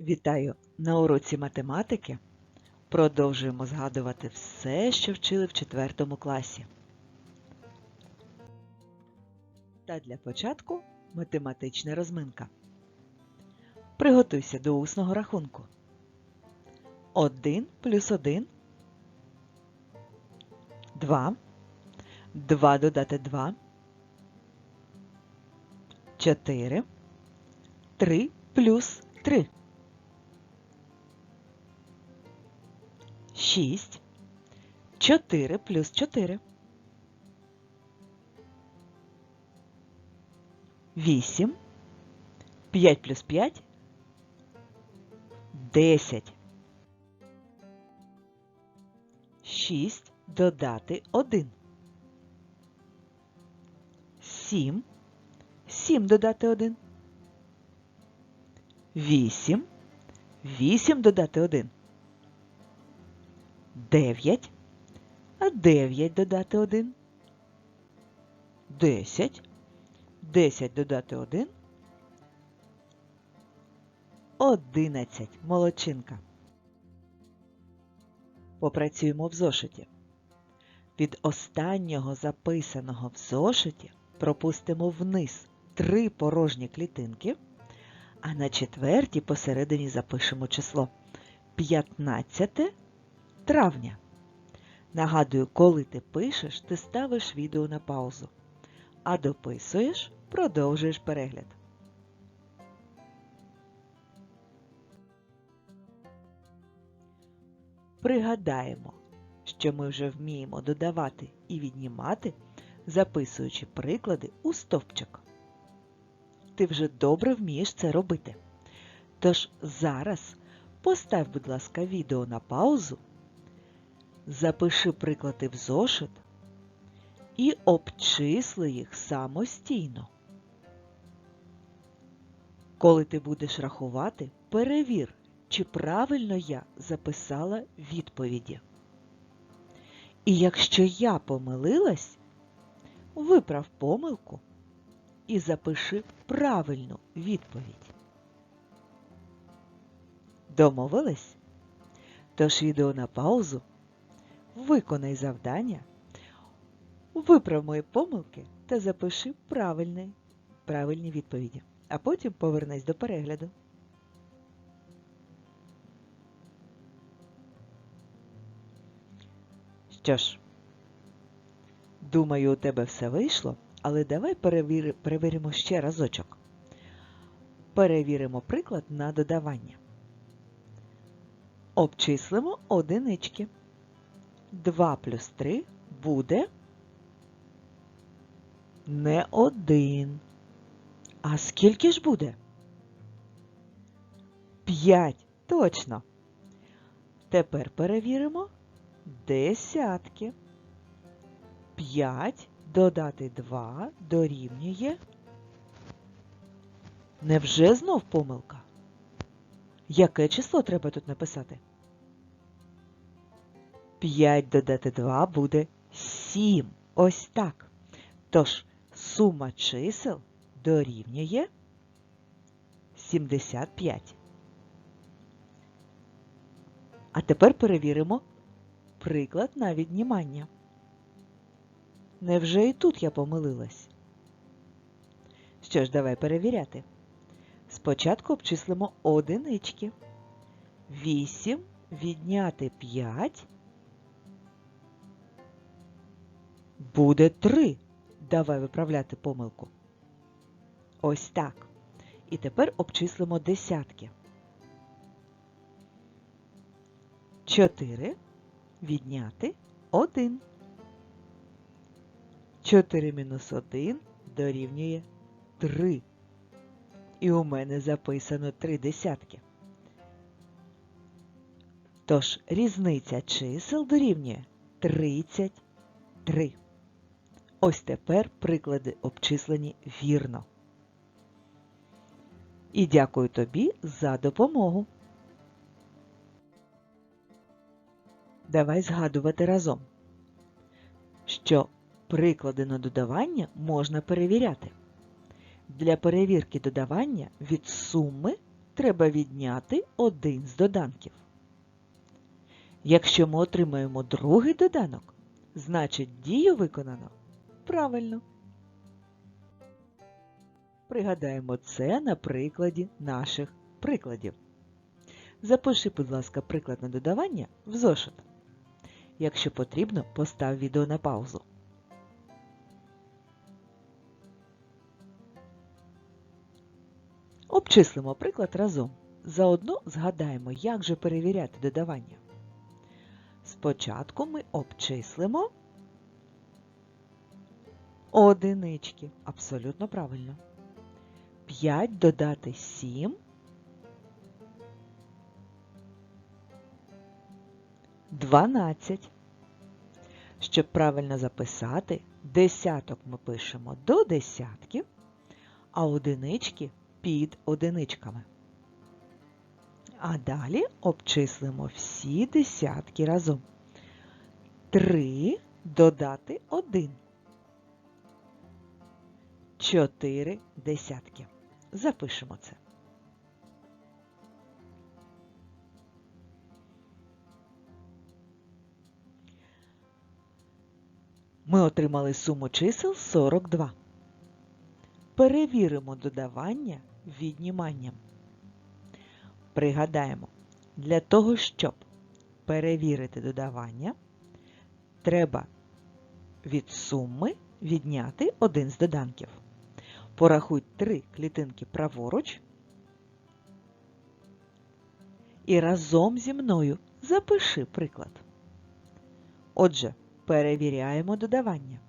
Вітаю! На уроці математики продовжуємо згадувати все, що вчили в 4 класі. Та для початку математична розминка. Приготуйся до усного рахунку. 1 плюс 1 – 2. 2 додати 2 – 4. 3 плюс 3 – 6. 4 плюс 4. 8. 5 плюс 5. 10. 6 додати 1. 7. 7 додати 1. 8. 8 додати 1. 9, а 9 додати 1. 10, 10 додати 1. 11. Молодчинка. Попрацюємо в зошиті. Від останнього записаного в зошиті пропустимо вниз три порожні клітинки, а на четвертій посередині запишемо число 15 травня. Нагадую, коли ти пишеш, ти ставиш відео на паузу, а дописуєш, продовжуєш перегляд. Пригадаємо, що ми вже вміємо додавати і віднімати, записуючи приклади у стовпчик. Ти вже добре вмієш це робити. Тож зараз постав, будь ласка, відео на паузу Запиши приклади в зошит і обчисли їх самостійно. Коли ти будеш рахувати, перевір, чи правильно я записала відповіді. І якщо я помилилась, виправ помилку і запиши правильну відповідь. Домовились? Тож відео на паузу. Виконай завдання, виправ мої помилки та запиши правильні, правильні відповіді, а потім повернись до перегляду. Що ж, думаю, у тебе все вийшло, але давай перевір... перевіримо ще разочок. Перевіримо приклад на додавання. Обчислимо одинички. 2 плюс 3 буде не один. А скільки ж буде? 5. Точно. Тепер перевіримо десятки. 5 додати 2 дорівнює. Невже знов помилка? Яке число треба тут написати? 5 додати 2 буде 7. Ось так. Тож сума чисел дорівнює 75. А тепер перевіримо приклад на віднімання. Невже і тут я помилилась? Що ж, давай перевіряти. Спочатку обчислимо одинички. 8 відняти 5 Буде три. Давай виправляти помилку. Ось так. І тепер обчислимо десятки. Чотири відняти один. Чотири мінус один дорівнює три. І у мене записано три десятки. Тож різниця чисел дорівнює 33. Ось тепер приклади обчислені вірно. І дякую тобі за допомогу. Давай згадувати разом, що приклади на додавання можна перевіряти. Для перевірки додавання від суми треба відняти один з доданків. Якщо ми отримаємо другий доданок, значить дію виконано правильно. Пригадаємо це на прикладі наших прикладів. Запиши, будь ласка, приклад на додавання в зошит. Якщо потрібно, постав відео на паузу. Обчислимо приклад разом. Заодно згадаємо, як же перевіряти додавання. Спочатку ми обчислимо одинички. Абсолютно правильно. 5 додати 7. 12. Щоб правильно записати, десяток ми пишемо до десятків, а одинички під одиничками. А далі обчислимо всі десятки разом. 3 додати 1. 4 десятки. Запишемо це. Ми отримали суму чисел 42. Перевіримо додавання відніманням. Пригадаємо, для того, щоб перевірити додавання, треба від суми відняти один з доданків. Порахуй три клітинки праворуч і разом зі мною запиши приклад. Отже, перевіряємо додавання.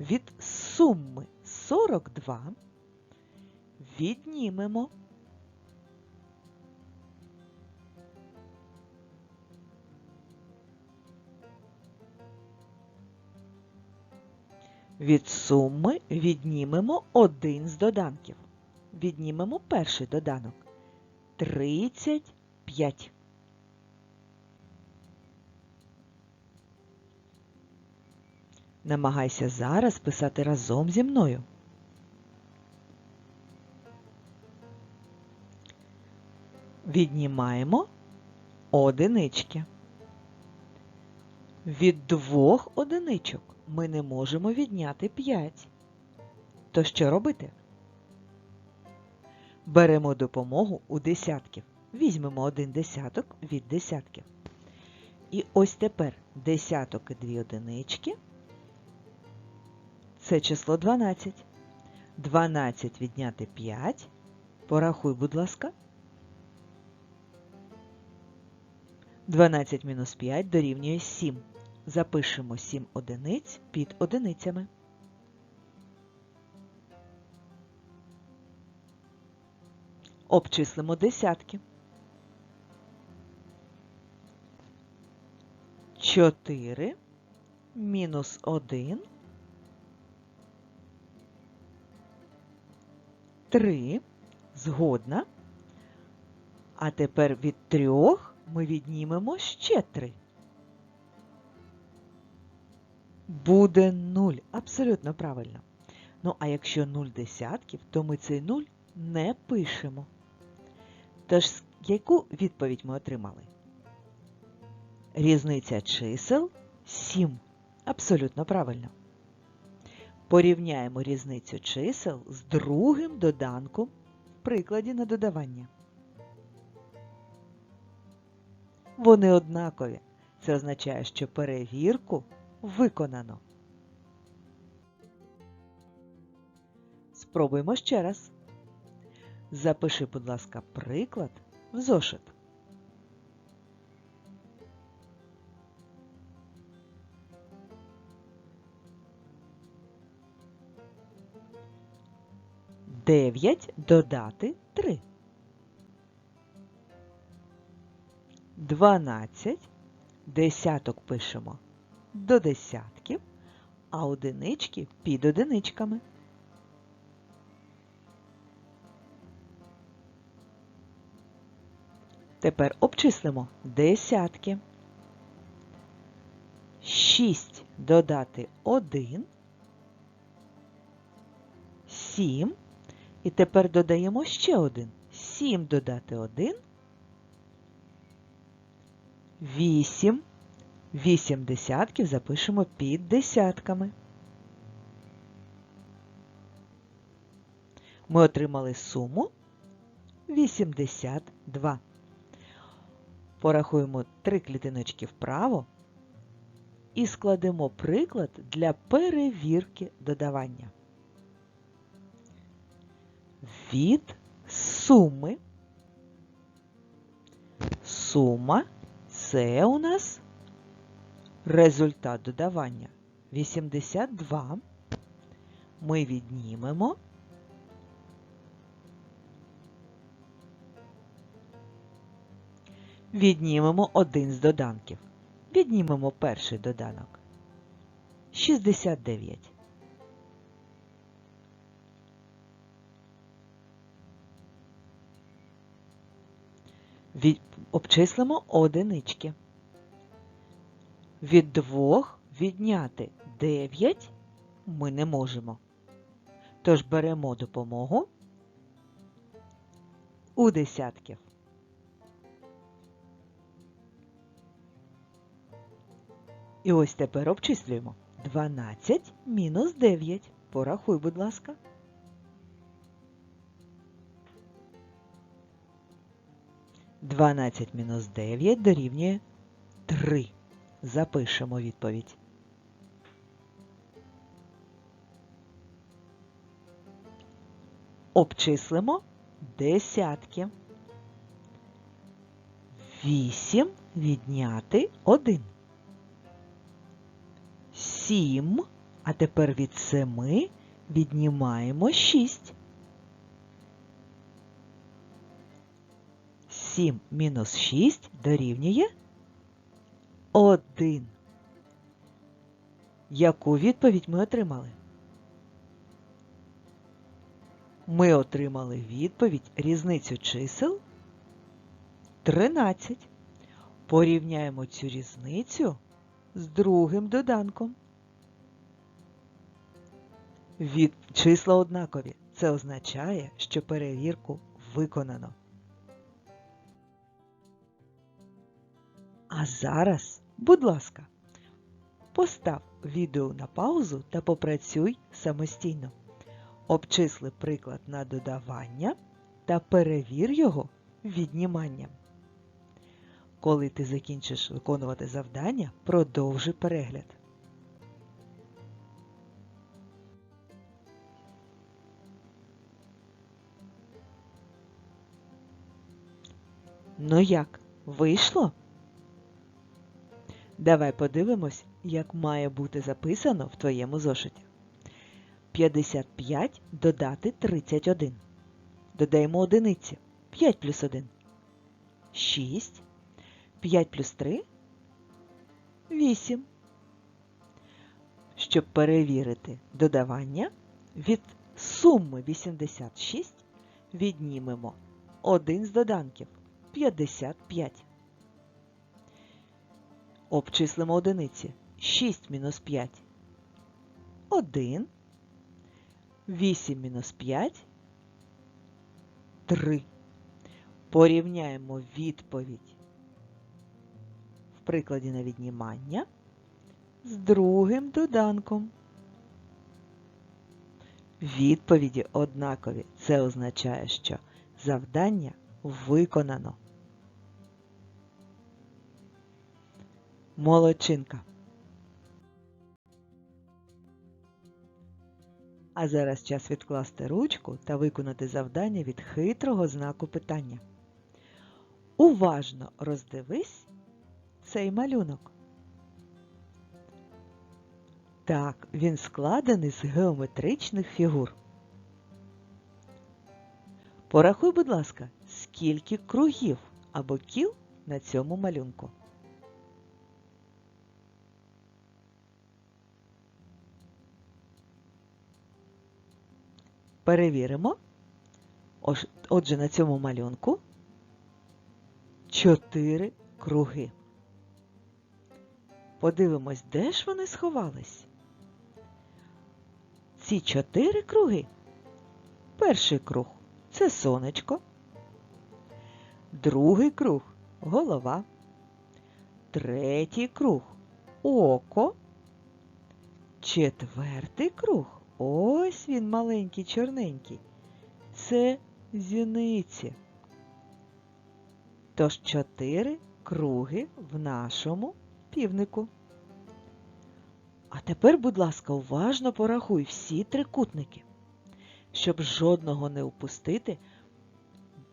Від суми 42 віднімемо Від суми віднімемо один з доданків. Віднімемо перший доданок 35. Намагайся зараз писати разом зі мною. Віднімаємо одинички. Від двох одиничок ми не можемо відняти 5. То що робити? Беремо допомогу у десятків. Візьмемо один десяток від десятків. І ось тепер десяток і дві одинички. Це число 12. 12 відняти 5. Порахуй, будь ласка. 12 мінус 5 дорівнює 7. Запишемо 7 одиниць під одиницями. Обчислимо десятки. 4 мінус 1 3 згодна. А тепер від трьох ми віднімемо ще 3. Буде 0. Абсолютно правильно. Ну, а якщо 0 десятків, то ми цей 0 не пишемо. Тож, яку відповідь ми отримали? Різниця чисел 7. Абсолютно правильно. Порівняємо різницю чисел з другим доданком в прикладі на додавання. Вони однакові. Це означає, що перевірку виконано. Спробуємо ще раз. Запиши, будь ласка, приклад в зошит. Дев'ять додати три. Дванадцять. Десяток пишемо до десятків, а одинички під одиничками. Тепер обчислимо десятки. 6 додати 1, 7. І тепер додаємо ще один. 7 додати 1. 8. 8 десятків запишемо під десятками. Ми отримали суму 82. Порахуємо три клітиночки вправо і складемо приклад для перевірки додавання. Від суми. Сума це у нас результат додавання. 82 ми віднімемо. Віднімемо один з доданків. Віднімемо перший доданок. 69. Від... Обчислимо одинички. Від двох відняти 9 ми не можемо. Тож беремо допомогу у десятків. І ось тепер обчислюємо. 12 мінус 9. Порахуй, будь ласка. Дванадцять мінус 9 дорівнює 3. Запишемо відповідь. Обчислимо десятки. 8 відняти 1. 7, а тепер від 7 віднімаємо 6. 7 мінус 6 дорівнює 1. Яку відповідь ми отримали? Ми отримали відповідь різницю чисел 13. Порівняємо цю різницю з другим доданком. Від числа однакові. Це означає, що перевірку виконано. А зараз, будь ласка, постав відео на паузу та попрацюй самостійно. Обчисли приклад на додавання та перевір його відніманням. Коли ти закінчиш виконувати завдання, продовжуй перегляд. Ну як, вийшло? Давай подивимось, як має бути записано в твоєму зошиті. 55 додати 31. Додаємо одиниці. 5 плюс 1. 6. 5 плюс 3 8. Щоб перевірити додавання, від суми 86 віднімемо один з доданків 55. Обчислимо одиниці. 6 мінус 5 1. 8 мінус 5 3. Порівняємо відповідь в прикладі на віднімання з другим доданком. Відповіді однакові. Це означає, що завдання виконано. Молодчинка. А зараз час відкласти ручку та виконати завдання від хитрого знаку питання. Уважно роздивись цей малюнок. Так, він складений з геометричних фігур. Порахуй, будь ласка, скільки кругів або кіл на цьому малюнку. Перевіримо. Отже, на цьому малюнку чотири круги. Подивимось, де ж вони сховались? Ці чотири круги. Перший круг це сонечко, Другий круг голова. Третій круг око. Четвертий круг. Ось він маленький, чорненький. Це зіниці. Тож чотири круги в нашому півнику. А тепер, будь ласка, уважно порахуй всі трикутники. Щоб жодного не упустити,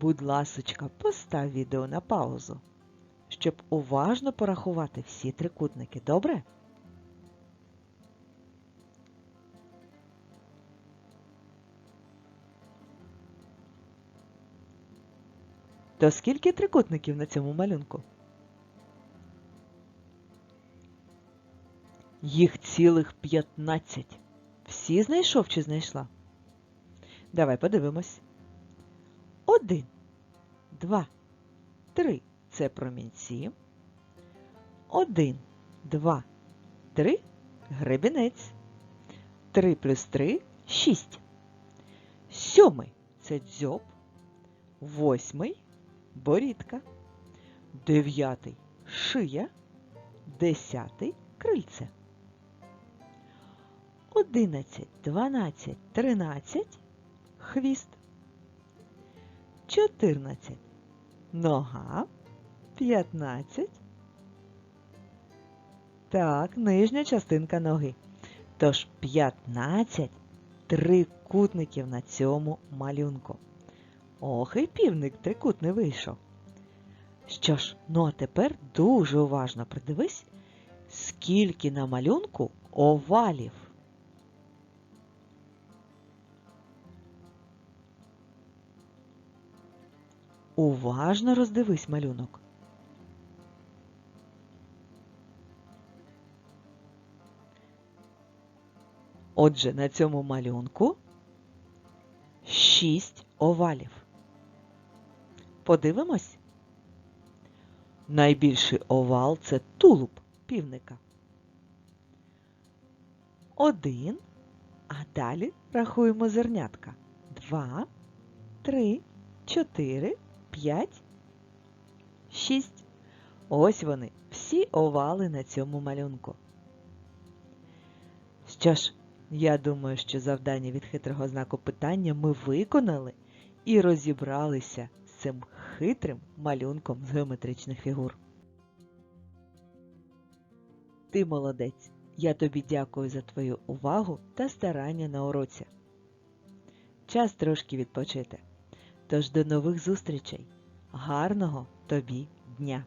будь ласочка, постав відео на паузу, щоб уважно порахувати всі трикутники, добре? То скільки трикутників на цьому малюнку? Їх цілих 15. Всі знайшов чи знайшла? Давай подивимось. Один, два, три це промінці. Один, два, три гребінець. Три плюс три шість. Сьомий це дзьоб. Восьмий борідка. Дев'ятий шия. Десятий крильце. Одинадцять, дванадцять, тринадцять хвіст. Чотирнадцять нога. П'ятнадцять. Так, нижня частинка ноги. Тож 15 трикутників на цьому малюнку. Ох, і півник трикутний вийшов. Що ж, ну а тепер дуже уважно придивись, скільки на малюнку овалів. Уважно роздивись малюнок. Отже, на цьому малюнку шість овалів. Подивимось. Найбільший овал це тулуб півника. Один. А далі рахуємо зернятка. Два, три, чотири, п'ять, шість. Ось вони, всі овали на цьому малюнку. Що ж, я думаю, що завдання від хитрого знаку питання ми виконали і розібралися цим хитрим малюнком з геометричних фігур. Ти молодець. Я тобі дякую за твою увагу та старання на уроці. Час трошки відпочити. Тож до нових зустрічей. Гарного тобі дня!